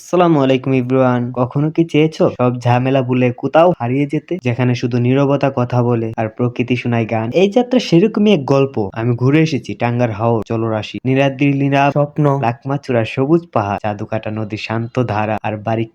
আসসালামু আলাইকুম ইব্রান কখনো কি চেয়েছো সব ঝামেলা ভুলে কোথাও হারিয়ে যেতে? যেখানে শুধু নীরবতা কথা বলে আর প্রকৃতি শোনায় গান। এই যাত্রা সেরকমই এক গল্প। আমি ঘুরে এসেছি টাঙ্গার হাও জলরাশি নীলাদ্রির নীলাভ স্বপ্ন লাকমাচুরা সবুজ পাহাড়, জাদুকাটা নদীর শান্ত ধারা আর বারিক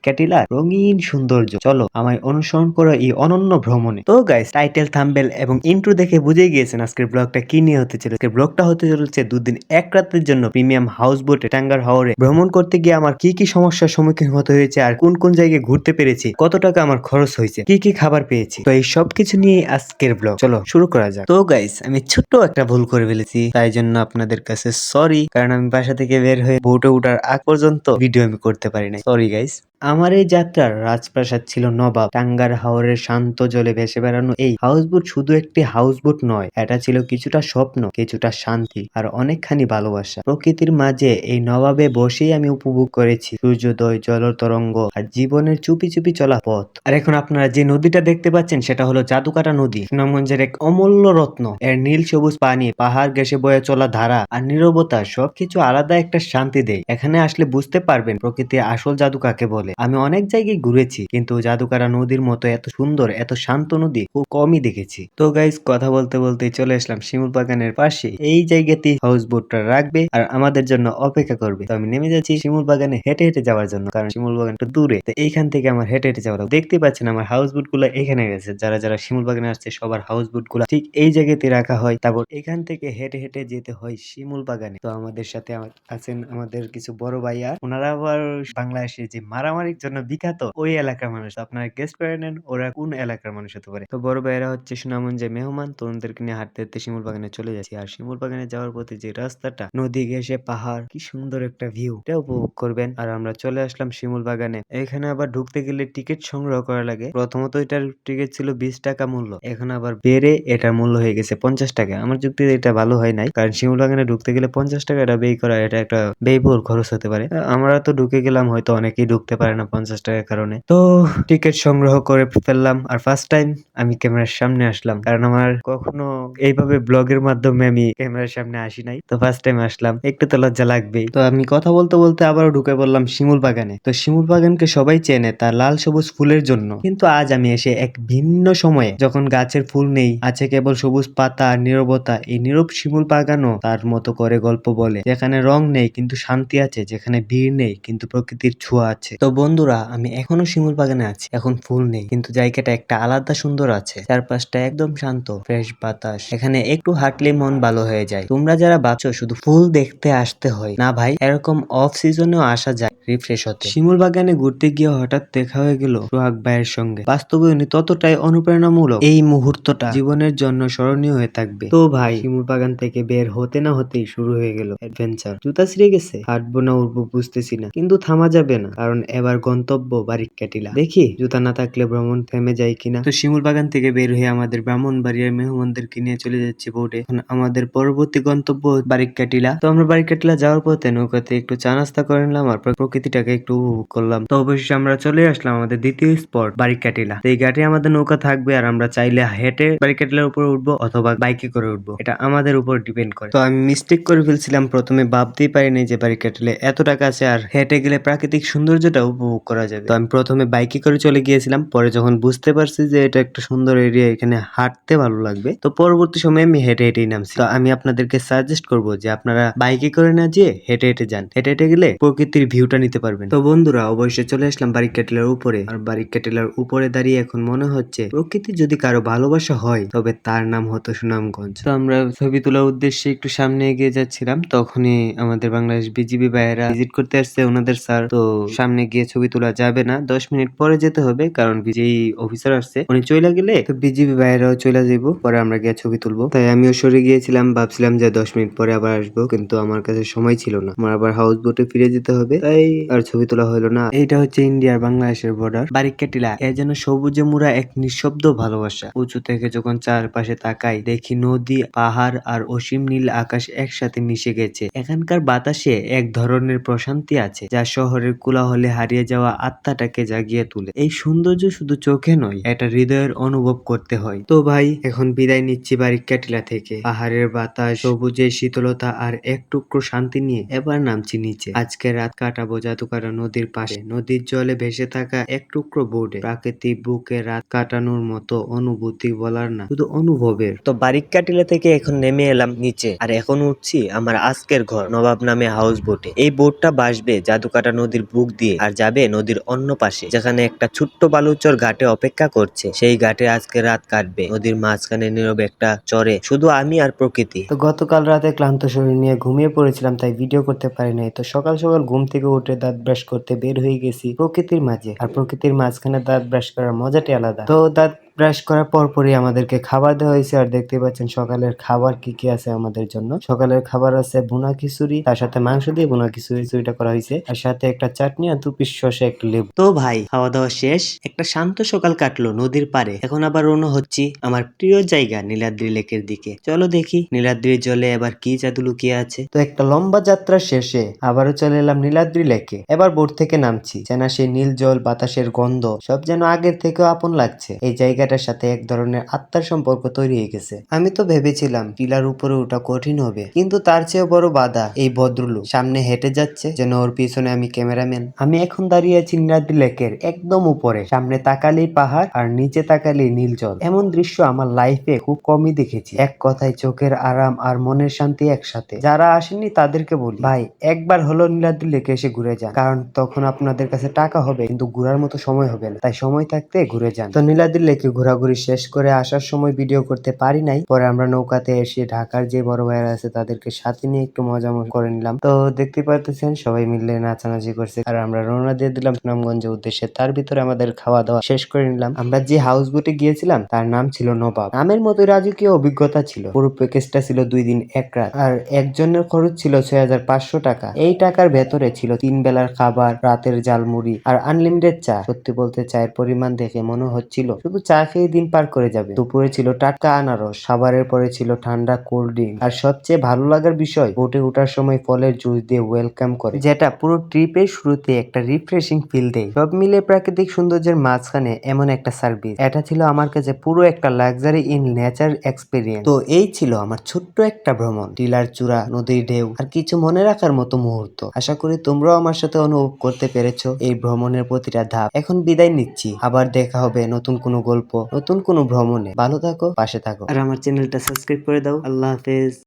রঙিন সৌন্দর্য। চলো আমায় অনুসরণ করো এই অনন্য ভ্রমণে। তো গাইস টাইটেল থাম্বেল এবং ইন্ট্রো দেখে বুঝে গিয়েছেন আজকের ব্লগটা কি নিয়ে হতে চলেছে। ব্লগটা হতে চলেছে দুদিন এক রাতের জন্য প্রিমিয়াম হাউস বোটে টাঙ্গার হাওরে। ভ্রমণ করতে গিয়ে আমার কি কি সমস্যার সম্মুখীন হতে হয়েছে আর কোন কোন জায়গায় ঘুরতে পেরেছি, কত টাকা আমার খরচ হয়েছে, কি কি খাবার পেয়েছি। তো এই সব কিছু নিয়ে আজকের ব্লগ চলো, শুরু করা যাক। তো গাইস আমি ছোট্ট একটা ভুল করে ফেলেছি, তাই জন্য আপনাদের কাছে সরি কারণ আমি বাসা থেকে বের হয়ে বোটে উঠার আগ পর্যন্ত ভিডিও আমি করতে পারি নাই। সরি গাইস আমার এই যাত্রার রাজপ্রাসাদ ছিল নবাব। টাঙ্গার হাওরের শান্ত জলে ভেসে বেড়ানো এই হাউসবোট শুধু একটি হাউসবোট নয়, এটা ছিল কিছুটা স্বপ্ন, কিছুটা শান্তি আর অনেকখানি ভালোবাসা। প্রকৃতির মাঝে এই নবাবে বসেই আমি উপভোগ করেছি সূর্যোদয় জলতরঙ্গ আর জীবনের চুপি চুপি চলা পথ। আর এখন আপনারা যে নদীটা দেখতে পাচ্ছেন, সেটা হলো জাদুকাটা নদী। সুনামগঞ্জের এক অমূল্য রত্ন, এর নীল সবুজ পানি, পাহাড় ঘেসে বয়ে চলা ধারা আর নীরবতা সবকিছু আলাদা একটা শান্তি দেয়। এখানে আসলে বুঝতে পারবেন প্রকৃতির আসল জাদু কাকে বলে। আমি অনেক জায়গায় ঘুরেছি, কিন্তু জাদুকারা নদীর মতো এত সুন্দর, এত শান্ত নদী খুব কমই দেখেছি। তো গাইজ কথা বলতে বলতে চলে আসলাম শিমুল বাগানের পাশে। এই জায়গাতে হাউস বোটটা রাখবে আর আমাদের জন্য অপেক্ষা করবে। তো আমি নেমে যাচ্ছি শিমুল বাগানে হেঁটে হেঁটে যাওয়ার জন্য, কারণ শিমুল বাগানটা দূরে। তো এইখান থেকে আমার হেঁটে হেঁটে যাওয়া দেখতে পাচ্ছেন আমার হাউস বোটগুলো এখানে গেছে যারা যারা শিমুল বাগানে আসছে, সবার হাউস বোটগুলা ঠিক এই জায়গাতে রাখা হয়। তারপর এখান থেকে হেঁটে হেঁটে যেতে হয় শিমুল বাগানে। তো আমাদের সাথে আছেন আমাদের কিছু বড় ভাইয়া ওনারা আবার বাংলাদেশে যে মারামারির জন্য বিখ্যাত ওই এলাকার মানুষ। আপনারা গেস করে নেন, ওরা কোন এলাকার মানুষ হতে পারে। তো বড় ভাইয়েরা হচ্ছে সুনামগঞ্জে মেহমান তো ওদেরকে নিয়ে হাঁটতে হাঁটতে শিমুল বাগানে চলে যাচ্ছি। আর শিমুল বাগানে যাওয়ার পথে যে রাস্তাটা, নদী ঘেসে পাহাড়, কি সুন্দর একটা ভিউ এটা উপভোগ করবেন। আর আমরা চলে আসলাম শিমুল বাগানে। এখানে আবার ঢুকতে গেলে টিকিট সংগ্রহ করা লাগে। প্রথমত এটার টিকিট ছিল বিশ টাকা মূল্য। এখন আবার বেড়ে এটার মূল্য হয়ে গেছে পঞ্চাশ টাকা। আমার যুক্তিতে এটা ভালো হয় নাই, কারণ শিমুল বাগানে ঢুকতে গেলে পঞ্চাশ টাকা এটা ব্যয় করা, এটা একটা ব্যয়বহুল খরচ হতে পারে। আমরা তো ঢুকে গেলাম, হয়তো অনেকেই ঢুকতে পারে। না পঞ্চাশ টাকার কারণে। তো টিকিট সংগ্রহ করে ফেললাম আর ফার্স্ট টাইম আমি ক্যামেরার সামনে আসলাম। কারণ আমার কখনো এইভাবে ব্লগের মাধ্যমে আমি ক্যামেরার সামনে আসি নাই। তো ফার্স্ট টাইম আসলাম। একটু তো লজ্জা লাগবেই। তো আমি কথা বলতে বলতে আবারও ঢুকে পড়লাম শিমুল বাগানে। তো শিমুল বাগানকে সবাই চেনে তার লাল সবুজ ফুলের জন্য। কিন্তু আজ আমি এসে এক ভিন্ন সময়ে যখন গাছের ফুল নেই, আছে কেবল সবুজ পাতা নীরবতা, এই নীরব শিমুল বাগানও তার মতো করে গল্প বলে। যেখানে রং নেই, কিন্তু শান্তি আছে। যেখানে ভিড় নেই, কিন্তু প্রকৃতির ছোঁয়া আছে। তো বন্ধুরা, আমি এখনও শিমুল বাগানে আছি। এখন ফুল নেই, কিন্তু জায়গাটা একটা আলাদা সুন্দর আছে। চারপাশটা একদম শান্ত, ফ্রেশ বাতাস। এখানে একটু হাঁটলে মন ভালো হয়ে যায়। তোমরা যারা ভাবছ শুধু ফুল দেখতে আসতে হয়, না ভাই, এরকম অফ সিজনেও আসা যায়। রিফ্রেশ হতে। শিমুল বাগানে ঘুরতে গিয়ে হঠাৎ দেখা হয়ে গেল সোহাগ ভাইয়ের সঙ্গে। বাস্তবে উনি ততটাই অনুপ্রেরণামূলক। এই মুহূর্তটা জীবনের জন্য স্মরণীয় হয়ে থাকবে। তো ভাই শিমুল বাগান থেকে বের হতে না হতেই শুরু হয়ে গেল অ্যাডভেঞ্চার জুতা ছিঁড়ে গেছে। হাঁটবো না উঠবো বুঝতেছি না। কিন্তু থামা যাবে না কারণ এবার গন্তব্য বাড়ি কাটিলা দেখি জুতা না থাকলে ভ্রমণ থেমে যায় কিনা। তো শিমুল বাগান থেকে বের হয়ে আমাদের ব্রাহ্মণ বাড়ির মেহমানদেরকে নিয়ে চলে যাচ্ছি বোর্ডে এখন আমাদের পরবর্তী গন্তব্য বারিক কাটিলা তো আমরা বারিক কাটিলা যাওয়ার পথে নৌকাতে একটু চা নাস্তা করে নিলাম আর প্রকৃতিটাকে একটু উপভোগ করলাম। তো অবশেষে আমরা চলে আসলাম আমাদের দ্বিতীয় স্পট বারিক কাটিলা এই ঘাটে আমাদের নৌকা থাকবে আর আমরা চাইলে হেঁটে বারিক কাটিলার উপরে উঠবো অথবা বাইকে করে উঠবো। এটা আমাদের উপর ডিপেন্ড করে। তো আমি মিস্টেক করে ফেলছিলাম, প্রথমে ভাবতেই পারিনি যে বারিক কাটিলে এত টাকা আছে আর হেঁটে গেলে প্রাকৃতিক সৌন্দর্যটা উপভোগ করা যাবে। তো আমি প্রথমে বাইকে করে চলে গিয়েছিলাম, পরে যখন বুঝতে পারছি যে এটা একটা সুন্দর এরিয়া, এখানে হাঁটতে ভালো লাগবে, তো পরবর্তী সময়ে আমি হেঁটে হেঁটেই নামছি। তো আমি আপনাদেরকে সাজেস্ট করব যে আপনারা বাইকে করে না যেয়ে হেঁটে হেঁটে যান। হেঁটে হেঁটে গেলে প্রকৃতির ভিউটা নিতে পারবেন। তো বন্ধুরা, অবশ্যই চলে আসলাম বারিক ক্যাটেলার উপরে। আর বারিক ক্যাটেলার উপরে দাঁড়িয়ে এখন মনে হচ্ছে, প্রকৃতি যদি কারও ভালোবাসা হয়, তবে তার নাম হতো সুনামগঞ্জ। তো আমরা ছবি তোলার উদ্দেশ্যে একটু সামনে এগিয়ে যাচ্ছিলাম। তখনই আমাদের বাংলাদেশ বিজিবি ভাইয়েরা ভিজিট করতে আসছে ওনাদের স্যার। তো সামনে গিয়ে ছবি তোলা যাবে না। দশ মিনিট পরে যেতে হবে, কারণ যেই অফিসার আসছে, উনি চলে গেলে তো বিজিবি ভাইয়েরাও চলে যাব পরে আমরা গিয়ে ছবি তুলবো। তাই আমিও সরে গিয়েছিলাম, ভাবছিলাম যে দশ মিনিট পরে আবার আসব, কিন্তু আমার কাছে সময় ছিল না। আমার আবার হাউস বোটে ফিরে যেতে হবে। তাই আর ছবি তোলা হলো না। এটা হচ্ছে ইন্ডিয়ার বাংলাদেশের বর্ডার বারিকাটিলা এ যেন সবুজে মুড়া এক নিঃশব্দ ভালোবাসা। উঁচু থেকে যখন চারপাশে তাকাই, দেখি নদী, পাহাড় আর অসীম নীল আকাশ একসাথে মিশে গেছে। এখানকার বাতাসে এক ধরনের প্রশান্তি আছে, যা শহরের কোলাহলে হারিয়ে যাওয়া আত্মাটাকে জাগিয়ে তুলে। এই সৌন্দর্য শুধু চোখে নয়, এটা হৃদয়ের অনুভব করতে হয়। তো ভাই, এখন বিদায় নিচ্ছি বারিকাটিলা থেকে। পাহাড়ের বাতাস, সবুজের শীতলতা আর এক টুকরো শান্তি নিয়ে এবার নামছি নিচে। আজকে রাত কাটাবো জাদুকারা নদীর পাশে। নদীর জলে ভেসে থাকা এক টুকরো বোর্ডে প্রাকৃতিক বুকে রাত কাটানোর মতো অনুভূতি বলার না শুধু অনুভবের। তো বারিককাটিলা থেকে এখন নেমে এলাম নিচে আর এখন উঠছি আমার আজকের ঘর নবাব নামে হাউস বোটে। এই বোটটা বাসবে জাদুকাটা নদীর বুক দিয়ে আর যাবে নদীর অন্য পাশে যেখানে একটা ছোট্ট বালুচর ঘাটে অপেক্ষা করছে। সেই ঘাটে আজকে রাত কাটবে নদীর মাঝখানে নীরব একটা চরে শুধু আমি আর প্রকৃতি। তো গতকাল রাতে ক্লান্ত শরীর নিয়ে ঘুমিয়ে পড়েছিলাম তাই ভিডিও করতে পারি নাই তো সকাল সকাল ঘুম থেকে উঠে দাঁত ব্রাশ করতে বের হয়ে গেছি প্রকৃতির মাঝে। আর প্রকৃতির মাঝখানে দাঁত ব্রাশ করার মজাটাই আলাদা। তো দাঁত ব্রাশ করার পর পরই আমাদেরকে খাবার দেওয়া হয়েছে। আর দেখতে পাচ্ছেন সকালের খাবার কি কি আছে আমাদের জন্য। সকালের খাবার আছে বুনা খিচুড়ি তার সাথে মাংস দিয়ে বুনা খিচুড়ি খিচুড়িটা করা হয়েছে। আর সাথে একটা চাটনি আর দু পিস শসা একটা লেবু। তো ভাই খাওয়া দাওয়া শেষ। একটা শান্ত সকাল কাটলো নদীর পারে এখন আবার রওনা হচ্ছি আমার প্রিয় জায়গা নীলাদ্রি লেকের দিকে। চলো দেখি নীলাদ্রির জলে এবার কি জাদু লুকিয়ে আছে। তো একটা লম্বা যাত্রা শেষে আবারও চলে এলাম নীলাদ্রি লেকে। এবার বোট থেকে নামছি যেন সেই নীল জল বাতাসের গন্ধ সব যেন আগের থেকেও আপন লাগছে। এই জায়গাটার সাথে এক ধরনের আত্মার সম্পর্ক তৈরি হয়ে গেছে। আমি তো ভেবেছিলাম, টিলার উপরে ওটা কঠিন হবে। কিন্তু তার চেয়েও বড় বাধা, এই ভদ্রলোক। সামনে হেঁটে যাচ্ছে, যেন ওর পিছনে আমি ক্যামেরাম্যান। আমি এখন দাঁড়িয়ে আছি নীলাদ্রি লেকের একদম উপরে। সামনে তাকালেই পাহাড়, আর নিচে তাকালেই নীল জল। এমন দৃশ্য আমার লাইফে খুব কমই দেখেছি। এক কথায় চোখের আরাম আর মনের শান্তি একসাথে। যারা আসেননি তাদেরকে বলি, ভাই, একবার হলো নীলাদ্রি লেকে এসে ঘুরে যান। কারণ তখন আপনাদের কাছে টাকা হবে, কিন্তু ঘুরার মতো সময় হবে না। তাই সময় থাকতে ঘুরে যান। তো নীলাদ্রি লেকে ঘোরাঘুরি শেষ করে আসার সময় ভিডিও করতে পারি নাই। পরে আমরা নৌকাতে এসে ঢাকার যে বড় ভাইয়েরা আছে তাদেরকে সাথে নিয়ে একটু মজা মজা করে নিলাম। তো দেখতে পারতেছেন, সবাই মিলে নাচানাচি করছে। আর আমরা রওনা দিয়ে দিলাম সুনামগঞ্জের উদ্দেশ্যে। তার ভিতরে আমাদের খাওয়া দাওয়া শেষ করে নিলাম। আমরা যে হাউস বোটে গিয়েছিলাম, তার নাম ছিল নবাব। নামের মতো রাজকীয় অভিজ্ঞতা ছিল। পুরো প্যাকেজটা ছিল দুই দিন এক রাত। আর একজনের খরচ ছিল ছয় হাজার পাঁচশো টাকা। এই টাকার ভেতরে ছিল তিন বেলার খাবার, রাতের জালমুড়ি আর আনলিমিটেড চা। সত্যি বলতে চায়ের পরিমাণ দেখে মনে হচ্ছিল। শুধু চা দিন পার করে যাবে। দুপুরে ছিল টাটকা আনারস খাবারের পরে ছিল ঠান্ডা কোল্ড ড্রিঙ্ক। আর সবচেয়ে ভালো লাগার বিষয়, বোটে ওঠার সময় ফলের জুস দিয়ে ওয়েলকাম করে। যেটা পুরো ট্রিপের শুরুতে একটা রিফ্রেশিং ফিল দেয়। সব মিলে প্রাকৃতিক সৌন্দর্যের মাঝখানে এমন একটা সার্ভিস। এটা ছিল আমার কাছে পুরো একটা লাক্সারি ইন নেচার এক্সপিরিয়েন্স। তো এই ছিল আমার ছোট্ট একটা ভ্রমণ। টিলার চূড়া, নদীর ঢেউ, আর কিছু মনে রাখার মতো মুহূর্ত। আশা করি তোমরাও আমার সাথে অনুভব করতে পেরেছ এই ভ্রমণের প্রতিটা ধাপ। এখন বিদায় নিচ্ছি। আবার দেখা হবে নতুন কোনো গল্প নতুন কোনো ভ্রমণে ভালো থাকো, পাশে থাকো। আর আমার চ্যানেলটা সাবস্ক্রাইব করে দাও। আল্লাহ হাফেজ।